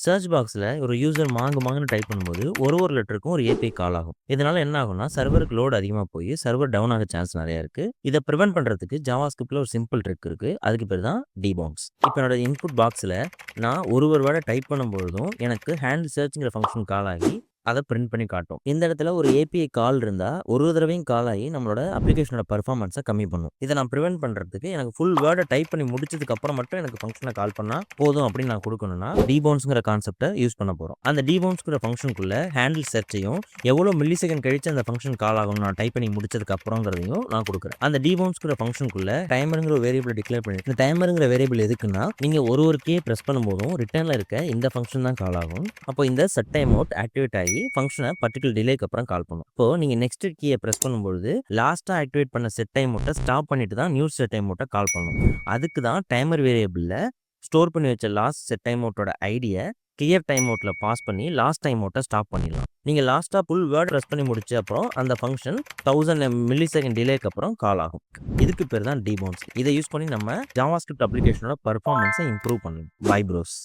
Search பாக்ஸில் ஒரு user மாங்கு மாங்குன்னு டைப் பண்ணும்போது ஒரு ஒரு லெட்டருக்கும் ஒரு ஏபிஐ கால் ஆகும். இதனால் என்ன ஆகும்னா சர்வருக்கு லோடு அதிகமாக போய் சர்வர் டவுன் ஆக சான்ஸ் நிறையா இருக்குது இதை ப்ரிவென்ட் பண்ணுறதுக்கு ஜாவாஸ்கிரிப்டில் ஒரு சிம்பிள் ட்ரிக் இருக்குது அதுக்கு பேர் தான் டிபாங்ஸ் இப்போ என்னோட இன்புட் பாக்ஸில் நான் ஒரு ஒரு வேர்டை டைப் பண்ணும்பொழுதும் எனக்கு ஹேண்ட் சர்ச்சுங்கிற ஃபங்க்ஷன் கால் ஆகி அதை பிரிண்ட் பண்ணி காட்டும். இந்த இடத்துல ஒரு ஏபிஐ கால் இருந்தால் ஒரு தடவையும் கால் ஆகி நம்மளோட அப்ளிகேஷனோட பர்ஃபார்மன்ஸை கம்மி பண்ணும். இதை நான் ப்ரிவென்ட் பண்ணுறதுக்கு எனக்கு ஃபுல் வேர்டை டைப் பண்ணி முடிச்சதுக்கு அப்புறம் மட்டும் எனக்கு ஃபங்க்ஷனை கால் பண்ணால் போதும் அப்படின்னு நான் கொடுக்கணும்னா டிபவுன்ஸ்ங்கிற கான்செப்டை யூஸ் பண்ண போகிறோம் அந்த டிபவுன்ஸ்ங்கிற ஃபங்க்ஷனுக்குள்ள ஹேண்டில் சர்ச்சையும் எவ்வளோ மில்லி செகண்ட் கழிச்சு அந்த ஃபங்க்ஷன் கால் ஆகும் நான் டைப் பண்ணி முடிச்சதுக்கு அப்புறங்கிறதையும் நான் கொடுக்குறேன். அந்த டிபவுன்ஸ்ங்கிற ஃபங்க்ஷனுக்குள்ள டைமருங்கிற வேரியபிள் டிக்ளேர் பண்ணி இந்த டைமருங்கிற வேரியபிள் எதுக்குன்னா நீங்கள் ஒரு ஒரு கே ப்ரெஸ் பண்ணும்போதும் ரிட்டர்னில் இருக்க இந்த ஃபங்க்ஷன் தான் கால் ஆகும். அப்போ இந்த செட் டைம் அவுட் ஆக்டிவேட் ஆகி ஃபங்க்ஷனை பர்டிகுலர் டிலேக்கு அப்புறம் கால் பண்ணும். இப்போ நீங்கள் நெக்ஸ்ட் கீயை ப்ரெஸ் பண்ணும்போது லாஸ்ட்டாக ஆக்டிவேட் பண்ண செட் டைம் மட்டும் ஸ்டாப் பண்ணிட்டு தான் நியூ செட் டைம் மட்டும் கால் பண்ணும். அதுக்கு தான் டைமர் வேரியபிளில் ஸ்டோர் பண்ணி வச்ச லாஸ்ட் செட் டைம் அவுட்டோட ஐடியை கிளியர் டைம் அவுட்டில் பாஸ் பண்ணி லாஸ்ட் டைம் அவுட்டை ஸ்டாப் பண்ணிடலாம். நீங்கள் லாஸ்ட்டாக ஃபுல் வேர்ட் ப்ரெஸ் பண்ணி முடிச்ச அப்புறம் அந்த ஃபங்க்ஷன் தௌசண்ட் மில்லி செகண்ட் டிலேக்கு அப்புறம் கால் ஆகும். இதுக்கு பேர் தான் டிபோன்ஸ் இதை யூஸ் பண்ணி நம்ம ஜாவாஸ்கிரிப்ட் அப்ளிகேஷனோட பர்ஃபார்மன்ஸை இம்ப்ரூவ் பண்ணணும் பை ப்ரோஸ்